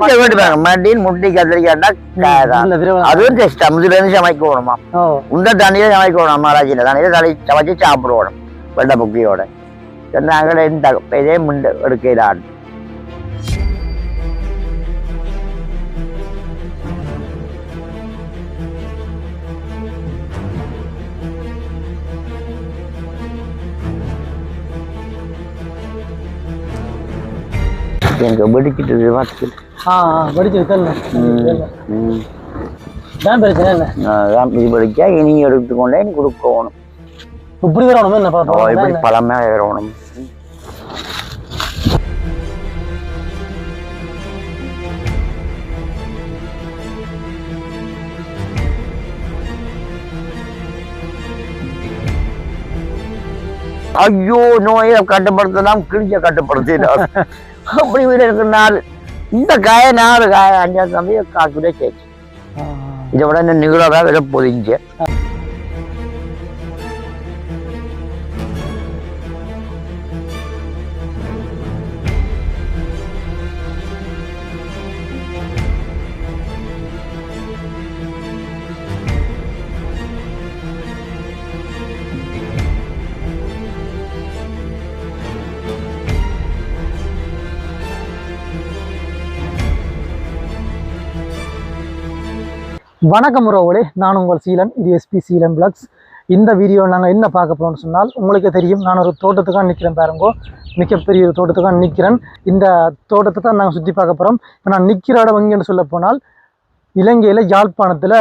முட்டை வேண்டுவாங்க மடியில் முட்டை விரைவில் அதுவும் டெஸ்ட் முதல்ல இருந்து சமைக்கணுமா ஓ உந்த தண்ணியில சமைக்கணும் அம்மாராஜில தண்ணியில தலை சமைச்சு சாப்பிடுவோம் வெள்ளை முக்கியோட நாங்கள் இந்த இதே முண்டை எடுக்கிறான் எனக்கு வெடிக்கிட்டு பார்த்து ஆ படிச்சு தெரியல. தான் பிரச்சனை இல்லை. அதான் இது படிச்சா இனி எடுத்துக்கொண்டே நீ கொடுக்கணும் இப்படி வரணும் என்ன ஓ, இப்படி பார்ப்போம் பழமே வரணும் ஐயோ நோயை கட்டுப்படுத்தலாம் கிழிஞ்ச கட்டுப்படுத்தினார். அப்படி வீடு இருக்கிறனால இந்த காய நாலு காய அஞ்சாறு தம்பி காசு கூட சேர்த்து. இதை விட இந்த நிகழாக விட பொதிஞ்சு வணக்கம் உறவுகளே நான் உங்கள் சீலன் இது எஸ்பி சீலன் பிளக்ஸ் இந்த வீடியோவில் நாங்கள் என்ன பார்க்க போகிறோம்னு சொன்னால் உங்களுக்கு தெரியும் நான் ஒரு தோட்டத்துக்காக நிற்கிறேன் பாருங்கோ. மிகப்பெரிய ஒரு தோட்டத்துக்காக நிற்கிறேன் இந்த தோட்டத்தை தான் நாங்கள் சுற்றி பார்க்க போகிறோம் இப்போ நான் நிற்கிற இடம் வங்கின்னு சொல்ல போனால் இலங்கையில் யாழ்ப்பாணத்தில்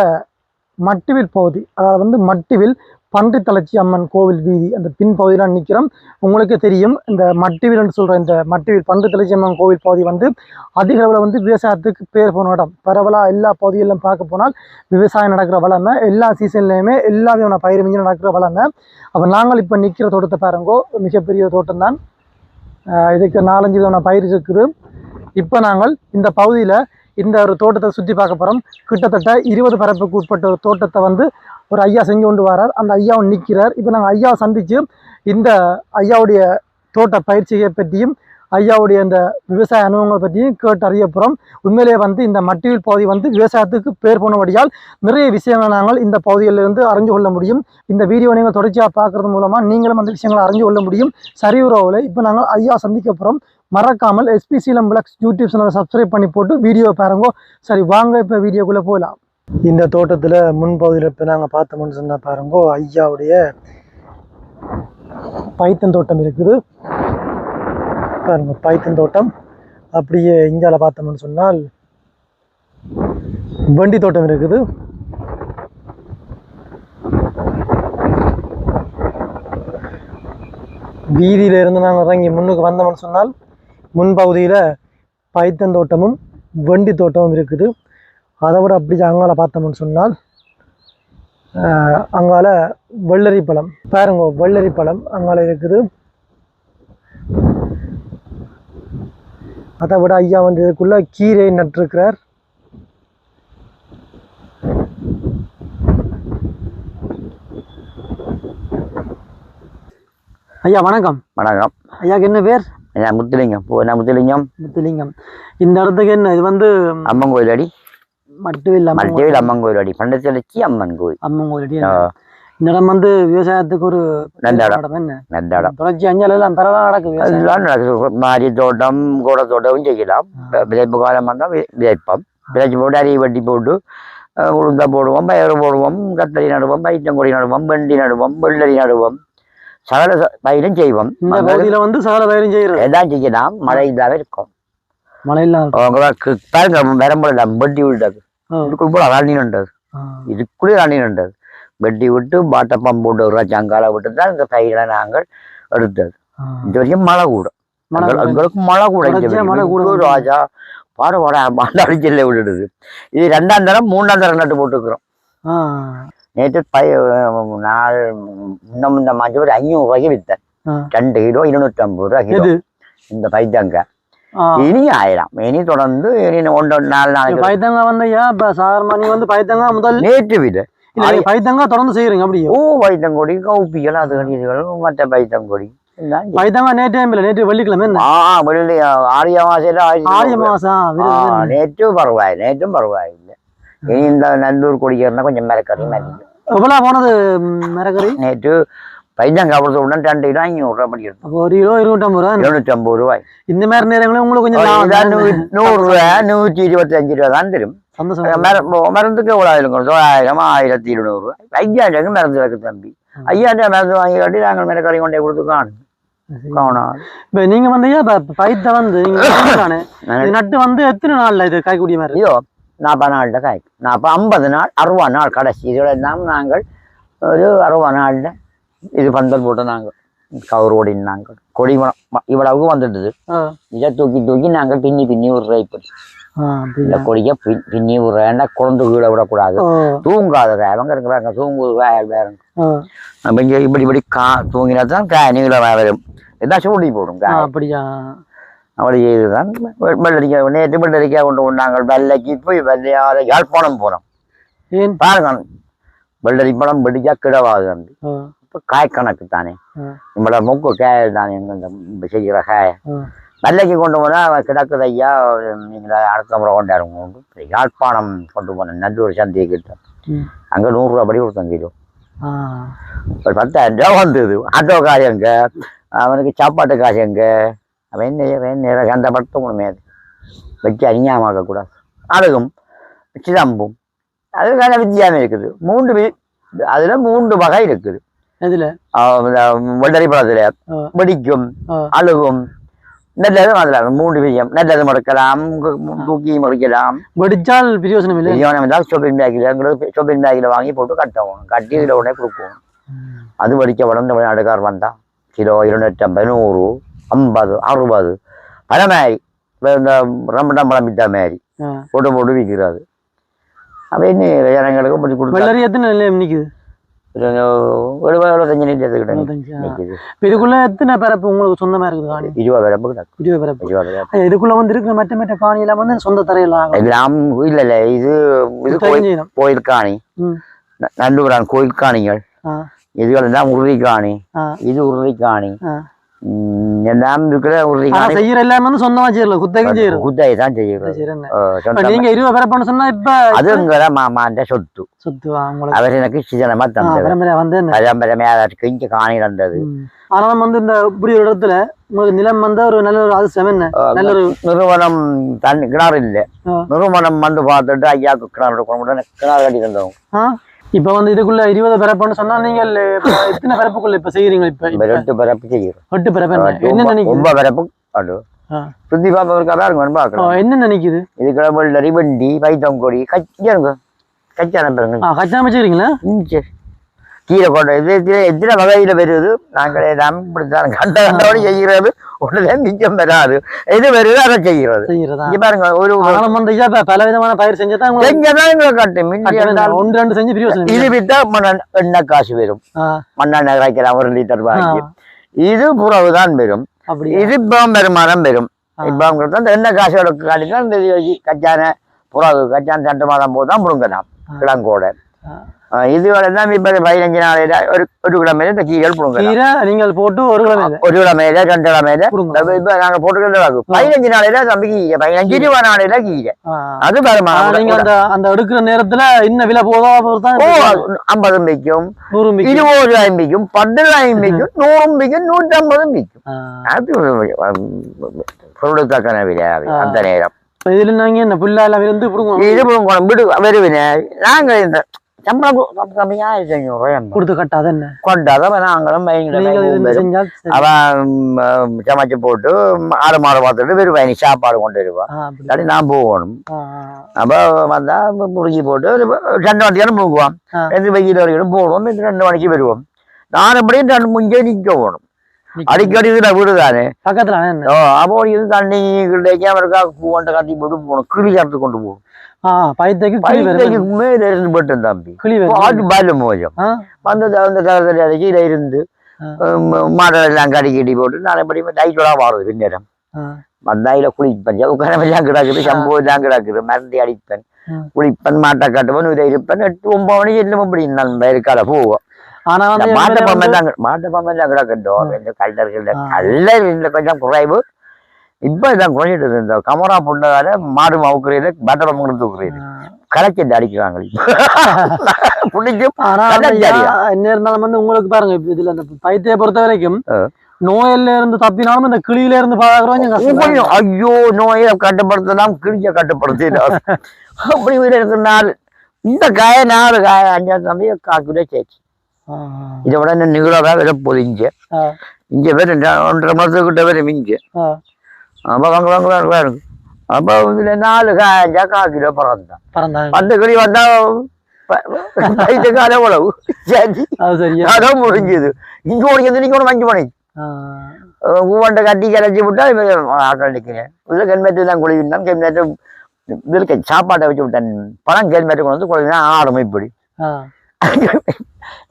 மட்டுவில் பகுதி அதாவது வந்து மட்டுவில் பன்றி தளர்ச்சி அம்மன் கோவில் வீதி அந்த பின்பகுதியில் நிற்கிறோம் உங்களுக்கே தெரியும் இந்த மட்டுவில்னு சொல்கிற இந்த மட்டிவில் பன்றி தளர்ச்சி அம்மன் கோவில் பகுதி வந்து அதிக அளவில் வந்து விவசாயத்துக்கு பேர் போன இடம். பரவலாக எல்லா பகுதிகளிலும் பார்க்க போனால் விவசாயம் நடக்கிற வளமை எல்லா சீசன்லேயுமே எல்லா விதமான பயிர் மிஞ்சி நடக்கிற வளமை. அப்போ நாங்கள் இப்போ நிற்கிற தோட்டத்தை பாருங்கோ மிகப்பெரிய தோட்டம் தான். இதுக்கு நாலஞ்சு விதமான பயிர் இருக்குது. இப்போ நாங்கள் இந்த பகுதியில் இந்த ஒரு தோட்டத்தை சுற்றி பார்க்க போகிறோம் கிட்டத்தட்ட இருபது பரப்புக்கு உட்பட்ட ஒரு தோட்டத்தை வந்து ஒரு ஐயா செஞ்சு கொண்டு வரார். அந்த ஐயாவும் நிற்கிறார் இப்போ நாங்கள் ஐயாவை சந்தித்து இந்த ஐயாவுடைய தோட்ட பயிற்சியை பற்றியும் ஐயாவுடைய இந்த விவசாய அனுபவங்களை பற்றியும் கேட்டு அறிய போகிறோம் உண்மையிலேயே வந்து இந்த மட்டிவில் பகுதி வந்து விவசாயத்துக்கு பேர் போனபடியால் நிறைய விஷயங்களை நாங்கள் இந்த பகுதியிலிருந்து அறிஞ்சு கொள்ள முடியும். இந்த வீடியோ நீங்கள் தொடர்ச்சியாக பார்க்கறது மூலமாக நீங்களும் அந்த விஷயங்களை அறிஞ்சு கொள்ள முடியும். சரி உறவில் இப்போ நாங்கள் ஐயா சந்திக்க போகிறோம் மறக்காமல் எஸ்பி சீலம் பிளக்ஸ் யூடியூப் சேனலை சப்ஸ்கிரைப் பண்ணி போட்டு வீடியோ பாருங்கோ. சரி வாங்க இப்போ வீடியோக்குள்ளே போகலாம். இந்த தோட்டத்தில் முன்பகுதியில் இப்போ நாங்கள் பார்த்தோம்னு சொன்னால் பாருங்கோ ஐயாவுடைய பைத்தன் தோட்டம் இருக்குது. பாருங்க பைத்தன் தோட்டம். அப்படியே இந்தியாவில் பார்த்தோம்னு சொன்னால் வண்டி தோட்டம் இருக்குது. வீதியில இருந்து நாங்கள் இறங்கி முன்னுக்கு வந்தோம்னு சொன்னால் முன்பகுதியில் பைத்தன் தோட்டமும் வண்டி தோட்டமும் இருக்குது. அதை விட அப்படி அங்கால பார்த்தோம்னு சொன்னால் அங்கால வெள்ளரி பழம் பாருங்க வெள்ளரி பழம் அங்கால இருக்குது. அதை விட ஐயா வந்து இதுக்குள்ள கீரை நட்டிருக்கிறார். ஐயா வணக்கம். வணக்கம். ஐயாக்கு என்ன பேர்? நான் முத்துலிங்கம். நான் முத்துலிங்கம்? முத்துலிங்கம். இந்த இடத்துக்கு என்ன? இது வந்து அம்மன் கோயில் அடி. மட்டுவில். மல்டிவில் அம்மன் கோயில் அடி பண்டத்திலச்சி அம்மன் கோயில் அம்மன் கோயில் அடி. இந்த இடம் வந்து விவசாயத்துக்கு ஒரு நல்ல இடம். நல்ல இடம் தொடர்ச்சி அஞ்சால எல்லாம் பரவாயில்ல நடக்குது. அதெல்லாம் நடக்குது மாரி தோட்டம் கூட தோட்டமும் செய்யலாம் விதைப்பு காலம் வந்தால் விதைப்போம் விதைச்சு போட்டு அரிய வட்டி போட்டு உளுந்தா போடுவோம் பயிறு போடுவோம் கத்தரி நடுவோம் பைத்தங்கொடி நடுவோம் வெண்டி நடுவோம் வெள்ளரி நடுவோம் சகல பயிரும் செய்வோம் இந்த பகுதியில வந்து சகல பயிரும் செய்யறது எதான் செய்யலாம் மழை இல்லாத இருக்கும் மழை கு- பாருங்க வரம்புல வெட்டி. இதுக்குள்ள தண்ணி நின்றது ஆ. இதுக்குள்ளே தண்ணி நின்றது வெட்டி விட்டு பாட்டப்பம் போட்டு ஒரு சங்கால விட்டு தான் இந்த பயிரை நாங்கள் எடுத்தது. இது வரைக்கும் மழை கூட மழை எங்கள்- கூட. எங்களுக்கு மழை கூட மழை. கூட. ராஜா பாட பாட மாண்டாடி செல்ல விட்டுடுது இது ரெண்டாம் தரம் மூணாம் தரம் நட்டு போட்டுக்கிறோம். நேற்று பய நாள் முன்ன முன்ன மாஞ்சு ஒரு ஐநூறு ரூபாய்க்கு ஆ. ரெண்டு கிலோ இருநூற்றம்பது ரூபா கிலோ இந்த பைத்தங்க. இனி ஆயிரம். இனி தொடர்ந்து இனி ஒன்று நாலு நாளைக்கு பைத்தங்கா வந்து ஏன் இப்போ சாதாரண நீ வந்து பைத்தங்கா முதல் நேற்று வீடு. பைத்தங்கா தொடர்ந்து செய்யறீங்க அப்படியே. ஓ பைத்தங்கொடி கௌப்பிகள் அது கணிதிகள் மற்ற பைத்தங்கொடி. பைத்தங்கா நேற்றே இல்லை நேற்று வெள்ளிக்கிழமை ஆ வெள்ளி ஆரிய மாசம் ஆரிய மாசம் நேற்றும் பரவாயில்லை நேற்றும் பரவாயில்லை. இனி இந்த நல்லூர் கொடிக்கிறனா கொஞ்சம் மரக்கறி மாதிரி எவ்வளோ போனது மரக்கறி? நேற்று பையன் கவர்த்த உடனே ரெண்டு கிலோ இங்கே விட்ற பண்ணி அப்போ ஒரு கிலோ இருநூற்றம்பது ரூபா இருநூற்றம்பது ரூபாய். இந்த மாதிரி நேரங்களும் உங்களுக்கு கொஞ்சம் நூறுரூவா நூற்றி இருபத்தஞ்சு ரூபா தான் தரும். மருந்துக்கு எவ்வளோ இருக்கும் தொள்ளாயிரம் ஆயிரத்தி இருநூறுவா ஐயாண்டாக்கு மருந்து இருக்கு தம்பி. ஐயாண்டா மருந்து வாங்கி காட்டி நாங்கள் மேலே கறி கொண்டே கொடுத்து காணும். இப்போ நீங்க வந்து பைத்த வந்து நட்டு வந்து எத்தனை நாள்ல இது காய்க்கூடிய மாதிரி? ஐயோ நாற்பது நாள்ல காய்க்கும் நாற்பது ஐம்பது நாள் அறுபது நாள் கடைசி. இதோட நாங்கள் ஒரு அறுபது நாள்ல இது பந்தல் போட்டு நாங்கள் கவர் ஓடின்னு நாங்கள் கொடி இவ்வளவுக்கு வந்துடுது ஆ, இதை தூக்கி தூக்கி நாங்கள் பின்னி பின்னி விடுற இப்படி இந்த? கொடியை பின் பின்னி விடுறேன்னா குழந்தை கீழே விடக்கூடாது. தூங்காத வேவங்க இருக்கு வேங்க தூங்குது வேறங்க ஆ, நம்ம இங்கே இப்படி இப்படி கா தூங்கினா தான் காய் நீள வரும். இதான் சூடி போடும் அப்படியா? அப்படி இதுதான் வெள்ளரிக்காய் நேற்று வெள்ளரிக்காய் கொண்டு நாங்கள் வெள்ளைக்கு போய் வெள்ளையார யாழ்ப்பாணம் போனோம். பாருங்க வெள்ளரி பழம் வெடிச்சா கிடவாது இப்போ காய் கணக்கு தானே. நம்மளோட மூக்கு காய் தானே இந்த செய்கிற காய். வெள்ளைக்கு கொண்டு போனால் அவன் கிடக்குது ஐயா நீங்கள் அடுத்த முறை கொண்டாடுங்க யாழ்ப்பாணம் கொண்டு போனேன் நல்லூர் சந்தையை கிட்ட. ம், அங்கே நூறுரூவா படி கொடுத்தேன் கிலோ. ஒரு பத்தாயிரம் ரூபா வந்தது. ஆட்டோ காசு எங்க? அவனுக்கு சாப்பாட்டு காசு எங்க? அவன் என்ன அவன் நேரம் அந்த படத்தை ஒன்றுமே வச்சு அநியாயமாக்க கூடாது. அழகும். சிதம்பும் அதுக்கான வித்தியாசம் இருக்குது. மூன்று அதுல மூன்று வகை இருக்குது. வெள்ளரி பழத்துல. வெடிக்கும் அழுகும். நல்லது அதுல மூன்று விஷயம். நல்லது முடக்கலாம் தூக்கி முறிக்கலாம். வெடிச்சால் பிரயோசனம் இல்லை. பிரியாணம் இருந்தால் ஷாப்பிங் பேக்கில் ஷாப்பிங் பேக்கில் வாங்கி போட்டு கட்டவும். கட்டி இதில் உடனே கொடுப்போம் அது வடிக்க வளர்ந்த வெளிநாடுக்கார் வந்தா கிலோ இருநூற்றம்பது நூறு ஐம்பது அறுபது. பல மாதிரி இந்த ரம்படம் பழம் வித்த மாதிரி. போட்டு போட்டு விற்கிறது அப்போ என்ன ஜனங்களுக்கு எத்தனை நிலையம் நிக்குது? ஒரு எழுபத்தஞ்சு. நிற்குது இப்ப இதுக்குள்ள எத்தனை பிறப்பு உங்களுக்கு சொந்தமா இருக்குது காணி? இருபது பிறப்பு கிடக்கு இருபது பிறப்பு. இதுக்குள்ள வந்து இருக்கிற மற்ற மற்ற காணி எல்லாம் வந்து சொந்த தரையெல்லாம் எல்லாம் இல்லை இல்லை இது இது கோயில் காணி. காணிகள். இதுகள் உறுதி காணி. இது உறுதி காணி. எல்லாம் இருக்கிற காணி செய்யற எல்லாமே சொந்தமா செய்யல குத்தகை செய்யறோம் குத்தகை தான் சொந்தமா- நீங்க இருபது பிறப்புன்னு சொன்னா இப்ப அதுங்கிற மாமாண்ட சொத்து சொத்து அவர் எனக்கு சிதனமா தந்தது வந்து அதற்கு இங்க காணி ம். ஆனா நம்ம வந்து இந்த இப்படி ஒரு இடத்துல உங்களுக்கு நிலம் வந்து ஒரு நல்ல ஒரு அதிர்ஷ்டம் என்ன நல்ல ஒரு நிறுவனம் தண்ணி கிணறு இல்லை ஆ. நிறுவனம் வந்து பார்த்துட்டு ஐயாவுக்கு கிணறு கிணறு கட்டி தந்தோம் ஆ? இப்ப வந்து இதுக்குள்ள இருபது பிறப்புன்னு சொன்னா நீங்க இப்ப எத்தனை பிறப்புக்குள்ள இப்ப செய்யறீங்க இப்ப? ரெண்டு பிறப்பு செய்கிறோம். எட்டு பிறப்பு என்ன? நினைக்குது? ஒன்பது பிறப்பு அது. சுத்தி பார்ப்பதற்காக இருக்கும் ஓ, பார்க்கலாம். என்ன நினைக்குது? இது கிளம்புல ரிவண்டி பைத்தம் கொடி கச்சிருங்க கச்சான பாருங்க ஆ கச்சா வச்சுக்கிறீங்களா? இஞ்சி. கீரை கொண்ட இதுல எத்தனை வகையில வருது? நாங்கள் இப்படித்தான் கண்ட கண்டபடி செய்கிறது. ஒன்றுதான் மிச்சம் வராது. எது வருது அதை செய்கிறது. இங்க பாருங்க ஒரு பல விதமான பயிர் செஞ்சதான் செஞ்சதான் எங்களை கட்டு. மிஞ்சி கட்ட. இருந்தால் வேண்டாம். ஒன்று ரெண்டு செஞ்சு இது வித்தா மண்ணெண்ணெய் எண்ணெய் காசு வரும். மண்ணெண்ணெய் காய்க்கலாம் ஒரு லிட்டர் வாங்கி. இது புறவுதான் வரும். இது இப்போ வருமானம் வரும். ஆ. இப்போ அந்த எண்ணெய் காசோட காட்டினா இந்த கச்சான புறவு கச்சான ரெண்டு மாதம் போது தான் கிழங்கோட ஆ. ஆ, இது தான் இப்போ பதினஞ்சு நாளையில ஒரு ஒரு கிழமையில இந்த கீழ் புடுங்கலாம் கீரை நீங்கள் போட்டு ஒரு கிழமை இல்லை. ஒரு கிழமையில ரெண்டு கிழமையில புடுங்க. இப்ப நாங்க போட்டுக்கிறது பதினஞ்சு நாளையில தம்பி கீரை பதினஞ்சு இருபது நாளையில கீரை. அது வருமானம் நீங்க அந்த அந்த எடுக்கிற நேரத்துல என்ன விலை போதோ பொறுத்தான் ஓ ஐம்பதும் விற்கும் நூறு. இருபது ரூபாயும் விற்கும் பத்து ரூபாயும் விற்கும் நூறும் விற்கும் நூற்றி ஐம்பதும் விற்கும் ஆ. அது பொருளுக்கான விலை அது ஆ. அந்த நேரம் இப்ப இதுல நாங்க என்ன புல்லா எல்லாம் விருந்து பிடுங்குவோம் இது குணம் விடு வருவினே நாங்க இந்த சம்பளம் கம்மியா ஆயிரத்தி ஐநூறு ரூபாய் கொடுத்து கட்டாத என்ன? கொண்டாதான் நாங்களும். அவன் சமைச்சு போட்டு ஆடு மாடு பார்த்துட்டு வெறும் நீ சாப்பாடு கொண்டு வருவான். இல்லாட்டி நான் போகணும். அப்போ வந்தா முறுக்கி போட்டு ரெண்டு மணிக்கு போகுவான். ரெண்டு வெயில் வரைக்கும் போடுவோம் ரெண்டு மணிக்கு வருவோம் நான் எப்படியும் ரெண்டு முஞ்சே நிற்க போகணும். அடிக்கடி இதுல வீடு தானே பக்கத்துல ஆனா என்ன ஓ அப்போ இது தண்ணி கிடைக்காம இருக்கா கூவண்ட கட்டி போட்டு போகணும் கிளி கறத்து கொண்டு போகணும் வரும் மேல இருந்து போட்டேன் தம்பி. கிளி வரும் பாட்டு பாலு மோஜம். ஆ, வந்து அந்த அடிச்சு இதில் இருந்து. மாடெல்லாம் கடி கட்டி போட்டு நான் எப்படி டைட்டோட வாடுறது பின்னேரம் வந்தாயில குளிப்பேன் உட்காரமெல்லாம் கிடக்குது ஆ. சம்பு எல்லாம் கிடக்குது மருந்து அடிப்பேன். குளிப்பேன் மாட்டை கட்டுவேன் இதை இருப்பேன். எட்டு ஒன்பது மணிக்கு எல்லாம் அப்படி நான் இருக்கால போவோம் ஆனா மாட்டு பொம்மை தான் மாட்டு பொம்மை தான் கிடக்கட்டும். கல்லர் கொஞ்சம் குறைவு. இப்ப இதான் குறைஞ்சிட்டு. இந்த கமரா புண்டதால மாடு மவுக்குறது பட்டை பொம்மை தூக்குறது கலைச்சட்டு அடிக்கிறாங்க. என்ன இருந்தாலும் வந்து உங்களுக்கு பாருங்க இதுல இந்த பைத்திய பொறுத்த வரைக்கும். நோயில இருந்து தப்பினாலும் இந்த கிளியில இருந்து பாக்குறவங்க ஐயோ நோயை கட்டுப்படுத்தலாம் கிழிஞ்ச கட்டுப்படுத்தினார் அப்படி இருக்கிறனால இந்த காய நாலு காய அஞ்சாவது தம்பி காக்குதே சேர்ச்சி இதை விட நிகழாக விட போகுது இங்க. ரெண்டு- ஒன்றரை மாசத்துக்கிட்ட வேற மிஞ்சு. அப்ப வாங்க வாங்க வாங்க வாங்க அப்ப இதுல நாலு காய் அஞ்சா கால் கிலோ பறந்தான் பறந்தாங்க அந்த கிளி வந்தா வயிற்று கால உழவு சரி அதான் முடிஞ்சது இங்க உடைக்கிறது நீங்க ஒன்று மஞ்சு பண்ணி ஆ, பூவண்டை கட்டி கரைச்சி விட்டா ஆட்கள் நிற்கிறேன் உள்ள கெல்மேட்டு தான் குளிவிந்தான் கெல்மேட்டு இதுக்கு சாப்பாட்டை வச்சு விட்டேன் பழம் கெல்மேட்டு கொண்டு வந்து குளிவினா ஆடும் இப்படி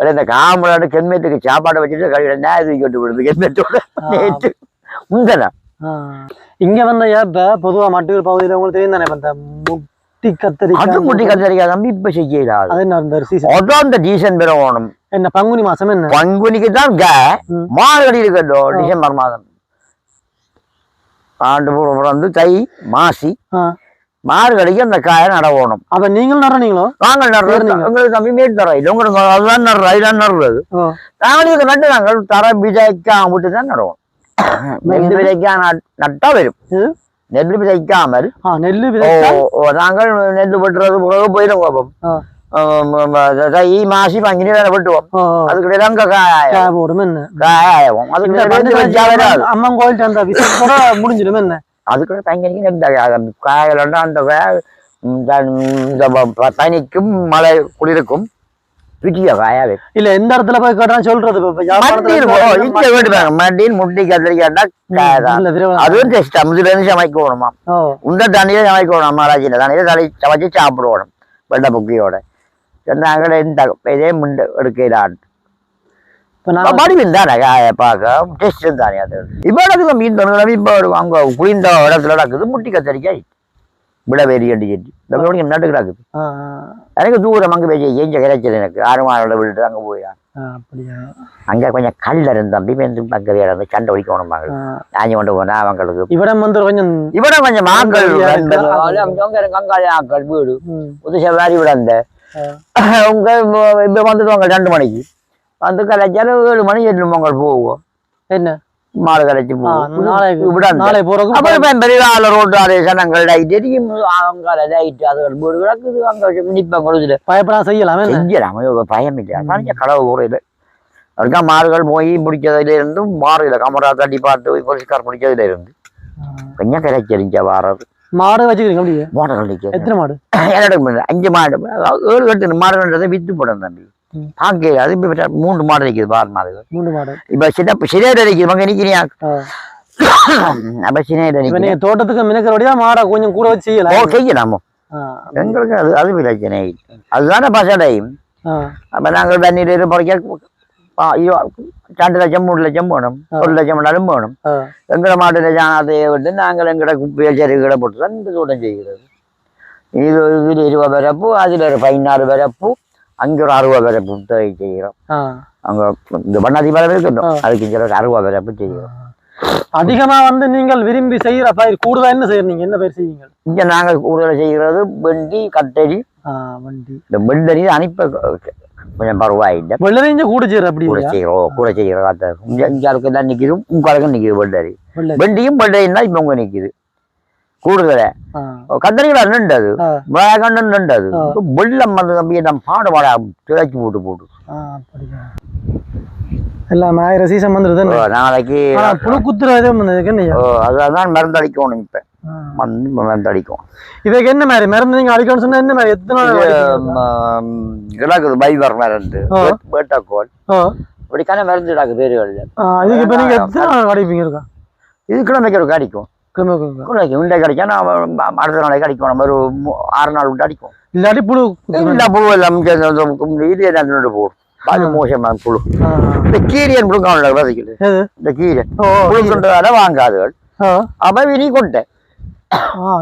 இந்த காமராடு கெல்மேட்டுக்கு சாப்பாட்டை வச்சுட்டு கழிவு நேரத்துக்கு விட்டு விடுது கெல்மேட்டோட நேற்று முந்தனா ஆ. இங்க வந்த இப்ப பொதுவா மட்டுகள் பகுதியில உங்களுக்கு தெரியும் தானே இந்த முட்டி அது கத்தரிக்காய் முட்டி கத்தரிக்காய் தம்பி இப்ப செய்யலாது அது என்ன இந்த சீசன் அதான் இந்த டீசன் பெற ஓணும். என்ன பங்குனி மாசம் என்ன? பங்குனிக்கு தான் கே. மார்கழி இருக்கட்டும் டிசம்பர் மாதம். ஆண்டு வந்து தை மாசி. மார்கழிக்கு அந்த காயை நடவோணும் அப்ப நீங்களும் நடுறீங்களோ நாங்கள்? நடுறது சரிங்க. உங்களுக்கு தம்பி மேட்டு தரோம் இல்லை உங்களுக்கு அதுதான் நடுறோம் அதுதான் நடுறது. ஓ. நாங்கள் இதுக்கு நட்டு நாங்கள் தர விதைக்காம விட்டு தான் நடுவோம். நெல் விதைக்கா நட்- நட்டா வரும்? நெல் விதைக்காமல் ஓ, நாங்கள் நெல் வெட்டுறது பிறகு போயிடும் கோபம். தை மாசி பங்கினி வேலை வெட்டுவோம் ஓ, ஓ. அதுக்கு இடையில அங்க காய காய் போடும் என்ன காயாகும் அதுக்கு இந்த இடையில வந்து வச்சா வராது அம்மன் கோயில் அந்த விசேஷம் கூட முடிஞ்சிடும் என்ன அதுக்கு பையனுக்கு நெல் காயலண்டா அந்த காய இந்த இந்த ப- பனிக்கும் மழை குளிருக்கும் பிடிய காயாவே இல்ல எந்த இடத்துல போய் கேட்டா சொல்றது இங்க வேண்டுவாங்க மட்டியில் முட்டி விரைவா- அதுவும் டெஸ்ட் அமுதுல இருந்து சமைக்கணுமா தண்ணியில சமைக்கணும் அம்மாராஜில தண்ணியில தலை சமைச்சு சாப்பிடுவோம் வெள்ளை புக்கியோட. சொன்னாங்க இந்த இதே முண்டு எடுக்கிறான் இப்ப நான் மறுபடியும் தானே? காய பார்க்க. டெஸ்ட் தானே அது. இப்போ நடக்குது மீன் தொண்ணூறு இப்போ அங்க குளிர்ந்த இடத்துல நடக்குது முட்டி கத்தரிக்காய். விட வேரி அடி கட்டி இந்த மறுபடியும் நட்டு கிடக்குது. எனக்கு தூரம் அங்கே போய் ஏஞ்ச கிடைச்சது எனக்கு. ஆறு மாதம் விட்டு அங்கே போயா. ஆ, அப்படியா? அங்கே கொஞ்சம் கல் இருந்து தம்பி வந்து பக்கத்தில் இருந்து சண்டை ஒழிக்கணும். ஆஞ்சி கொண்டு போனா அவங்களுக்கு இவ்விடம் வந்து கொஞ்சம் இவட கொஞ்சம் மாக்கள் அங்காளி ஆக்கள் வீடு. ம், புதுசா வேறி விட அந்த ஆ. உங்க இப்ப வந்துடுவாங்க ரெண்டு மணிக்கு. வந்து கலைச்சாலும் ஏழு மணி எட்டு பொங்கல் போவோம். என்ன? மாடு நாளை போறதுக்கு அப்புறம் இப்ப பெரிய ஆளு ரோட்டு அதே சனங்கள் லைட் எரியும் அங்கால லைட் அதுகள் வீடு கிடக்குது அங்க நிப்பம் கொடுத்துட்டு பயப்படா செய்யலாம் ஒரு பயம் இல்லை அதான் கடவு ஊரையில் அதுக்கா மாடுகள் போய் பிடிச்சதுல இருந்தும் மாறுல கமரா தட்டி பார்த்து போய் போலீஸ்கார் பிடிச்சதுல இருந்து கொஞ்சம் கிடைச்சிருந்துச்ச வாரது மாடு வச்சுக்கிறீங்க அப்படியே மாடுகள் நிற்கிறது எத்தனை மாடு என்னோட அஞ்சு மாடு ஏழு கட்டு மாடுன்றதை வித்து போடும் தம்பி. பார்க்க அது மூன்று மாடு நிற்குது பார் மாடுகள் மூணு மாடு. இப்ப சின்ன சிறையில நிற்குது மங்க நிற்கிறியா. அப்ப சிறையில இப்ப நிற்கிறேன் நீங்க தோட்டத்துக்கு மினக்கிறபடியா மாடை கொஞ்சம் கூட வச்சு ஓ செய்யலாம்? எங்களுக்கு அது அது பிரச்சனை. அதுதானே பசடை. அப்ப நாங்கள் தண்ணீர் பறிக்க ரெண்டு லட்சம் மூணு லட்சம் வேணும். ஒரு லட்சம் வேணாலும் வேணும். எங்கட மாட்டு ஜானத்தையை விட்டு நாங்கள் எங்கட குப்பையில் செருகிட போட்டு தான் இந்த தோட்டம் செய்கிறது. இது இதில் இருபது பிறப்பு அதில் ஒரு பதினாறு பிறப்பு. அங்கே ஒரு அறுபது பிறப்பு தேவை செய்கிறோம். அங்கே இந்த பண்ணாதி பறவை இருக்கட்டும். அதுக்கு சில அறுபது பிறப்பு செய்கிறோம் அதிகமா வந்து நீங்கள் விரும்பி செய்யற பயிர் கூடுதலா என்ன செய்யறீங்க? என்ன பயிர் செய்வீங்க? இங்கே நாங்கள் கூடுதல் செய்கிறது வெண்டி ஆ, வண்டி. இந்த வெள்ளரி அனுப்ப கொஞ்சம் பரவாயில்லை. வெள்ளரிஞ்ச கூட செய்யற அப்படி கூட செய்கிறோம் கூட செய்கிறோம் கத்த இங்கே இங்கே தான் நிற்கிது உங்களுக்கு நிற்கிது வெள்ளரி. வெள்ளரி. வெண்டியும் வெள்ளையும் தான் இப்போ உங்க நிற்கிது ஆ. வெள்ளம் வந்து தம்பி நம்ம பாடு பாட திளைச்சி போட்டு போட்டு எல்லாம் ஆயிரம் சீசன் வந்துருது நாளைக்கு புழு குத்துற வந்ததுக்கு? ஓ, அதுதான் மருந்து அடிக்கணும் இப்ப. மருந்து மருந்து அடிக்கும் இதுக்கு என்ன மாதிரி மருந்து நீங்க அடிக்கணும்னு சொன்னா என்ன மாதிரி எத்தனை இது கிடக்குது பைவர் மருந்து. பேட்டாக்கோல் இப்படிக்கான மருந்து கிடக்கு பேருகள் ஆ, இதுக்கு இப்ப நீங்க எத்தனை அடிப்பீங்க இருக்கா இது கிழமைக்கு ஒரு அடிக்கும் கிழமைக்கு உண்டை கிடைச்சா நான் அடுத்த நாளைக்கு அடிக்கும் நம்ம ஒரு ஆறு நாள் விட்டு அடிக்கும். இல்லாட்டி புழு இல்ல புழு எல்லாம் இந்த- இந்த இது என்ன போடும் அது மோசமான புழு. இந்த கீரியன் புழுக்கான விதைக்குது? இந்த கீரன் ஓ, புழுக்குன்றதால வாங்காதுகள். அப்ப இனி கொட்டை.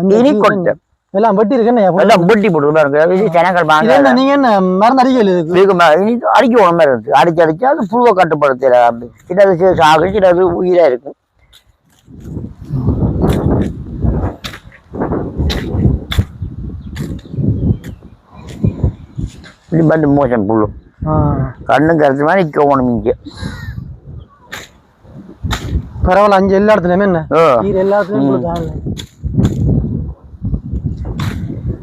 இந்த இனி கொட்டை. எல்லாம் வெட்டி இருக்கு எல்லாம் வெட்டி போட்டு பாருங்க ஜனங்கள் வாங்க. நீங்க என்ன மருந்து அடிக்கல இதுக்கு அடிக்க உடம்பு இருக்கு. அடிச்சு அடிச்சு அது புழுவை கட்டுப்படுத்தல சிலது சாகு சிலது உயிரா இருக்கும். மோசம் புழு ஆ. கண்ணு கருத்து மாதிரி நிற்க போகணும் இங்கே. பரவாயில்ல அஞ்சு எல்லா இடத்துலயுமே என்ன? ஓ கீரை எல்லா இடத்துலயும் உங்களுக்கு ஆகல.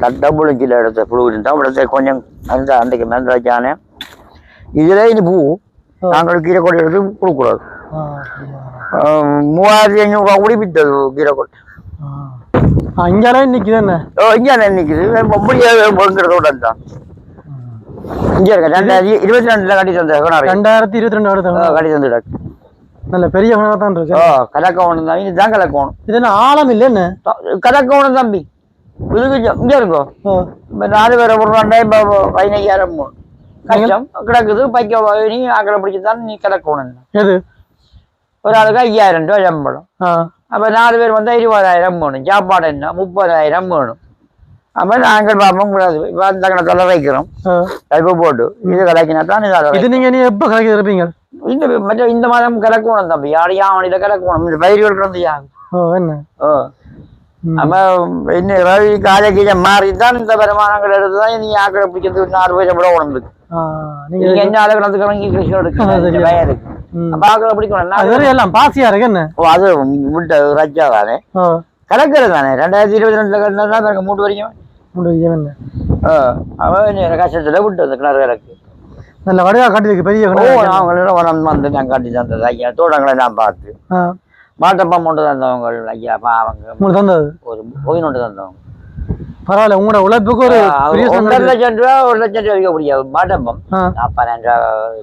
தட்டை புளிச்சில இடத்த புழு இருந்தால் இடத்த கொஞ்சம் அந்த அன்றைக்கு மருந்து வச்சானே இதில் இது பூ. நாங்கள் கீரை கொடி எடுத்து அப்படியா. மூவாயிரத்தி ஐநூறுரூவா கூடி வித்தது கீரை இங்கெல்லாம் நிக்குது என்ன ஓ இங்கே நிற்குது முடியாது பொருங்கிறதோட தான். இங்கே இருக்க ரெண்டாயிரத்தி இருபத்தி ரெண்டுல கட்டி தந்த கிணறு ரெண்டாயிரத்தி இருபத்தி ரெண்டு கட்டி தந்துடாக்கு நல்ல பெரிய கிணறு தான் இருக்கு? ஓ கலக்கவனம் தான். இதுதான் கலக்கவனம் இது என்ன ஆழம் இல்லை என்ன? கலக்கவனம் தம்பி. இதுக்கு இங்க- இருக்கும் இப்போ நாலு பேரை போடுறாண்டா இப்போ பதினையாயிரம் கஷ்டம். கிடக்குது பைக்க நீ ஆக்களை பிடிச்சி தான் நீ கிடக்கணும் எது? ஒரு ஆளுக்கு ஐயாயிரம் ரூபாய் சம்பளம். அப்போ நாலு பேர் வந்தால் இருபதாயிரம் வேணும். சாப்பாடு என்ன? முப்பதாயிரம் வேணும். அப்போ நாங்கள் பார்ப்போம் கூடாது இப்போ அந்த கணத்தில் வைக்கிறோம். ஆ. கல்பு போட்டு. இது கலக்கினா தான் இது இது நீங்க நீ எப்ப கலக்கி இருப்பீங்க இந்த மற்ற இந்த மாதம் கலக்கணும் தம்பி. யார் யாவணியில் கலக்கணும். இந்த பயிர்கள் கிடந்து யாங்க ஓ என்ன? ஓ. அப்போ இன்னும் ரவி காலக்கீழ மாறி தான் இந்த வருமானங்கள் எடுத்து தான் நீ ஆக்களை பிடிக்கிறது நாலு பைசா கூட உடம்புக்கு. ஆ, நீங்க நீங்க என்ன கிடந்து கிளம்பி கிருஷ்ணன் எடுக்க வயலுக்கு ம். அப்போ ஆக்களை பிடிக்கணும் அது வேற எல்லாம் பாசியா இருக்கு என்ன? ஓ அது விட்ட ரஜா தானே? கலக்கிறது தானே? ரெண்டாயிரத்தி இருபத்தி ரெண்டுல கட்டினா பாருங்க மூணு வரைக்கும். என்ன? அவன் கஷ்டத்துல விட்டு அந்த கிணறு கிடக்கு. நல்ல வடிவா காட்டியிருக்கு பெரிய அவங்களோட வரம் வந்து நான் காட்டி தந்தது. ஐயா தோட்டங்களை நான் பார்த்து. மாட்டப்பா கொண்டு தந்தவங்க ஐயா அவங்க. உங்களுக்கு தந்தது? ஒரு கோயில் கொண்டு தந்தவங்க. பரவாயில்ல உங்களோட உழைப்புக்கு ஒரு ஒன்றரை லட்சம் ரூபா ஒரு லட்சம் ரூபா முடியாது மாட்டப்பம். நாற்பதாயிரம் ரூபா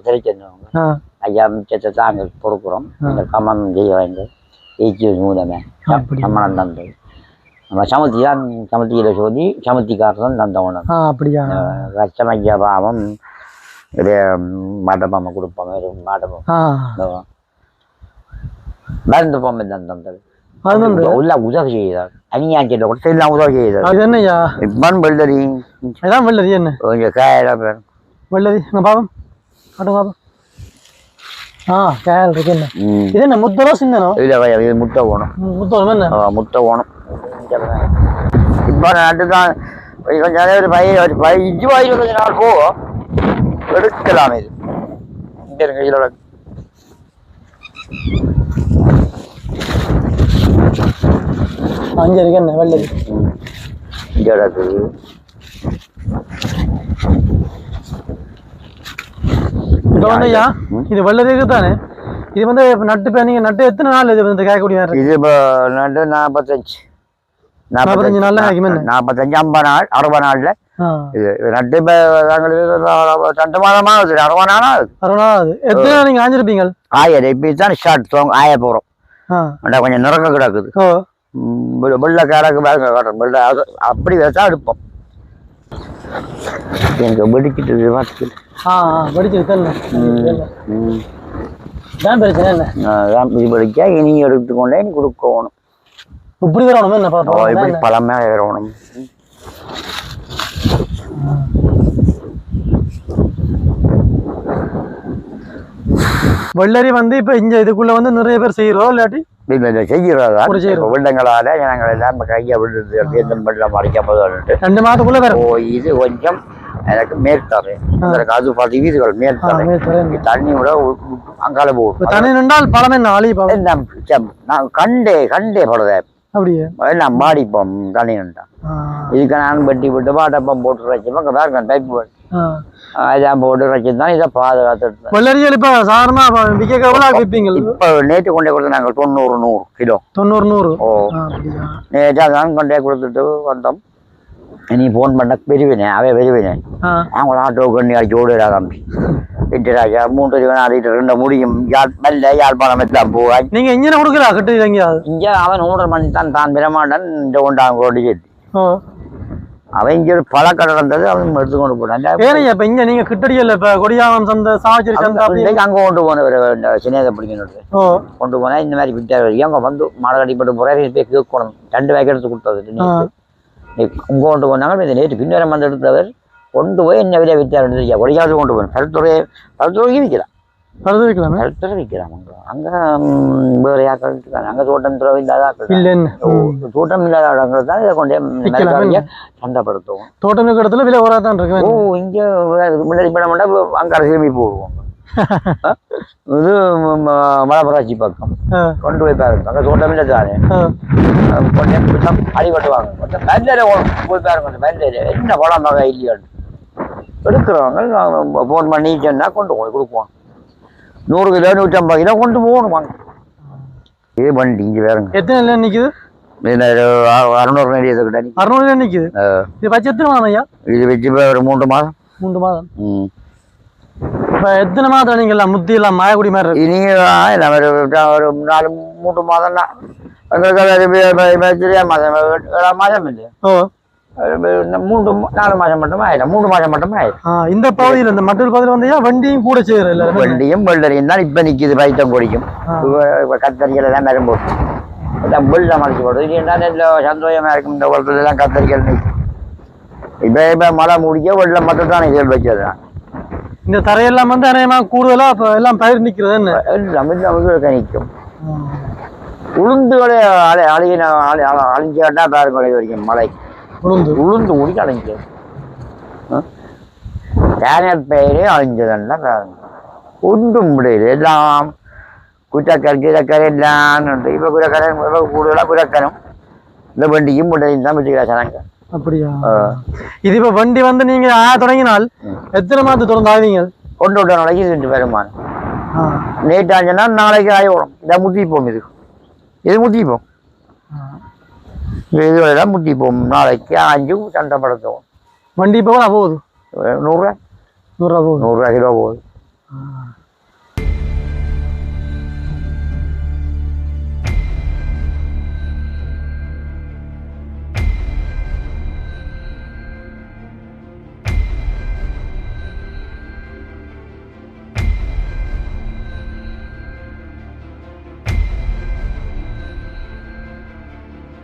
தெரிச்சிருந்தவங்க ஆ. ஐயா மிச்சத்தை தாங்க கொடுக்குறோம். இந்த கம்மம் செய்ய வேண்டும். ஈச்சி மூலமே? சம்மணம் தந்தது நம்ம சமத்தி தான் சமத்தியில் சொல்லி சமத்திக்காரர் தான் தந்தவன ஆ அப்படியா? ஐயா பாவம் இது மாட்டப்பாம கொடுப்பாங்க ஆ. மருந்து பொம்மை தான் தந்தது. உள்ள உதவி செய்தார். அநியாச்சியில் கூட எல்லாம் உதவி செய்தார். அது என்னய்யா? இப்பன் வெள்ளரி. இதான் வெள்ளரி என்ன? கொஞ்சம் காயெல்லாம் பேர் வெள்ளரி இங்க பாவம்? காட்டுங்க பாவம். கேள் இருக்கு என்ன? ம். இது என்ன முத்தரோ சிந்தனோ இல்லை இது முட்டை முத்தரம் என்ன? ஆ, முட்டை ஓணும். இப்போ நட்டு தான் கொஞ்சம் நேரம் ஒரு பயிர் ஒரு பதினஞ்சு பயிர் கொஞ்ச நாள் போகும். எடுக்கலாம் இது. இங்கே இருக்கு இதோட அஞ்சு இருக்கு என்ன வெள்ளரி இங்கே இருக்குது ஐயா இது வெள்ளரி இருக்கு தானே? இது வந்து நட்டு நீங்கள் நட்டு எத்தனை நாள் இது வந்து இருக்கு? இது இப்போ நட்டு நாற்பத்தஞ்சு நாற்பத்தஞ்சு என்ன? நாற்பத்தஞ்சு ஐம்பது நாள் அறுபது நாளில். நட்டு இப்போ ரெண்டு மாதமாக ஆகுது. அறுபது நாள் ஆகுது. அறுபதாவது எத்தனை நாள் நீங்கள் ஆஞ்சிருப்பீங்க ஆயிரம் இப்போ தான் ஸ்டார்ட் தோங்க ஆய போகிறோம் கொஞ்சம் நிறங்க கிடக்குது. வெள்ளை- காட்டுறோம் வெள்ளை அது அப்படி வச்சா எடுப்போம். எனக்கு வெடிக்கிட்டு பார்த்து ஆ வெடிச்சது தெரியல. தான் பிரச்சனை அதான் இது வெடிச்சா இனி எடுத்துக்கொண்டே நீ கொடுக்கணும். இப்படி வரணும் என்ன இப்படி பழமே வரணும். வெள்ளரி வந்து இப்போ இங்க இதுக்குள்ள வந்து நிறைய பேர் செய்கிறோம் இல்லாட்டி செய்றோம். வெள்ளங்களால ஜனங்கள் எல்லாம் கையை எந்த வெள்ளம் அடிக்க போதும் ரெண்டு மாதத்துக்குள்ள வேற. ஓ இது கொஞ்சம் எனக்கு மேற்தரை எனக்கு அது பத்து வீடுகள் மேற்தரை. தண்ணி விட அங்கால இப்போ போகும் தண்ணி நின்றால் பழம் என்ன அழி பாவம் நான் சம்- நான் கண்டே கண்டே படுதே. அப்படியே. எல்லாம் மாடிப்போம் தண்ணி நின்றா. ஆ. இதுக்கு நான் வெட்டி விட்டு வாட்டப்பம் போட்டு வச்சுப்போம் டைப் ஆ. அதான் போட்டு வச்சு தான் இதை பாதுகாத்துட்டு வெள்ளரிகள் இப்போ சாதாரணமாக விற்க எவ்வளோ விற்பீங்க இப்போ நேற்று கொண்டே கொடுத்து நாங்கள் தொண்ணூறு நூறு கிலோ தொண்ணூறு நூறு ஓ நேற்று அதான் கொண்டே கொடுத்துட்டு வந்தோம் நீ ஃபோன் பண்ண பெருவினே அவன் பெருவினே அவங்கள ஆட்டோ கண்ணி அடிச்சு ஓடுறா தம்பி எட்டு ராஜா மூன்று இவன் ஆடிட்டு ரெண்டு முடியும் யாழ் மெல்ல யாழ்ப்பாணம் எல்லாம் போவாய் நீங்க இன்ஜினை கொடுக்கல கட்டு இங்கே அவன் ஊடுற மணி தான் தான் பிரமாண்டன் இந்த கொண்டு அவங்க ஓடி சேர்த்து ஓ அவன் இங்கே ஒரு பழக்கடை இருந்தது அவன் எடுத்து கொண்டு போனான் ஏனையா இப்போ இங்க நீங்க கிட்டடியல இப்போ கொடியாவம் சந்தை சாவச்சேரி சந்தை அப்படி இன்றைக்கு அங்கே கொண்டு இந்த சின்னதை பிடிக்கணும் கொண்டு போனால் இந்த மாதிரி விட்டார். அவங்க வந்து மாடை கட்டிப்பட்டு போகிறாரு போய் கேட்கணும் ரெண்டு பேக் எடுத்து கொடுத்தது ஆ. இங்கே கொண்டு போனாங்க இந்த நேற்று பின்னரம் வந்து எடுத்தவர் கொண்டு போய் என்ன விலை விற்றார் ஒடிக்காது கொண்டு போகணும் பருத்துறை பருத்துறைக்கு விற்கிறான் பழுது வைக்கலாமே பருத்துறை விற்கிறான் அங்கே வேறு யாக்கள் இருக்காங்க. அங்கே தோட்டம் துறவு இல்லாத ஆட்கள் இல்லைன்னு. தோட்டம் இல்லாத இடங்கள் தான் இதை கொண்டே மரக்காரங்க சந்தைப்படுத்துவோம். தோட்டம் இருக்கிற இடத்துல விலை ஓரா தான் ஓ இருக்கு இங்கே முன்னாடி பண்ண மாட்டா அங்கே திரும்பி போடுவோம். இது ம- மலைப்பராட்சி பக்கம். கொண்டு போய் பாருங்க. அங்கே தோட்டம் இல்லை தானே. ஆ. கொஞ்சம் கொஞ்சம் பேண்டில் போய் பாருங்க கொஞ்சம் பேண்டில் என்ன பழம் வகை இல்லையான்னு எடுக்கிறவங்க ஃபோன் பண்ணி சொன்னால் கொண்டு போய் கொடுப்போம். நூறு கிலோ நூற்றம்பது கிலோ கொண்டு போகணும் வாங்க இது வண்டி இங்கே வேறுங்க எத்தனை இல்லை நிக்குது அறுநூறு நடிகத்துக்கிட்ட அறுநூறு இல்லை நிக்குது இது பச்சை எத்தனை மாதம் ஐயா இது வச்சு ஒரு மூன்று மாதம் மூன்று மாதம் ம் இப்ப எத்தனை மாதம் நீங்களா முத்தி எல்லாம் மாயக்குடி மாதிரி இனி ஒரு ஒரு நாலு மூன்று மாதம் தான் எங்களுக்கு அது மாதம் ஏழாம் மாதம் இல்லை ஓ மூன்று நாலு மாதம் மட்டுமே ஆயிடும். மூன்று மாதம் மட்டுமே ஆயிடும். இந்த பகுதியில் இந்த மற்றொரு பகுதியில் வந்து வண்டியும் கூட செய்யற இல்ல வண்டியும் வெள்ளரியும் தான் இப்போ நிற்கிது பைத்தம் கொடிக்கும். கத்தரிக்கல் எல்லாம் வரும்போது எல்லாம் வெள்ளம் அடிச்சு போடுது. இது என்ன எல்லாம் சந்தோஷமா இருக்கும் இந்த எல்லாம் கத்தரிக்கல் நிற்கும் இப்போ இப்போ மழை முடிக்க வெள்ளம் மட்டும் தான் இதில் வச்சது இந்த தரையெல்லாம் வந்து அநேகமா கூடுதலா இப்ப எல்லாம் பயிர் நிக்கிறது என்ன? எல்லாம் நமக்கு நிற்கும் உளுந்துகளை அழி அழின அழி அழிஞ்சு கேட்டா பாருங்க வரைக்கும் மழை. உளுந்து. உளுந்து குடிக்க அழிஞ்சது கேனட் பயிரே அழிஞ்சதுன்னா பாருங்க. ஒன்றும் முடியல. எல்லாம் குச்சக்கரை கீழக்கரை எல்லாம் உண்டு. இப்போ குரக்கரை கூடுதலாக குரக்கரும் இந்த வண்டியும் முட்டையும் தான் வச்சுக்கிறா சனங்க அப்படியா. இது இப்ப வண்டி வந்து நீங்க ஆ தொடங்கினால் எத்தனை மாதம் தொடர்ந்து ஆவீங்க கொண்டு விட்ட நாளைக்கு இது வருமானம். ஆ. நேற்றாச்சுன்னா நாளைக்கு வரும் இதை முத்திப்போம் இது. இது முத்திப்போம் இது இதெல்லாம் முத்திப்போம் நாளைக்கு ஆஞ்சு சந்தைப்படுத்துவோம் வண்டி இப்போ போகுது நூறுரூவா நூறுரூவா போகுது நூறுரூவா கிலோ போகுது.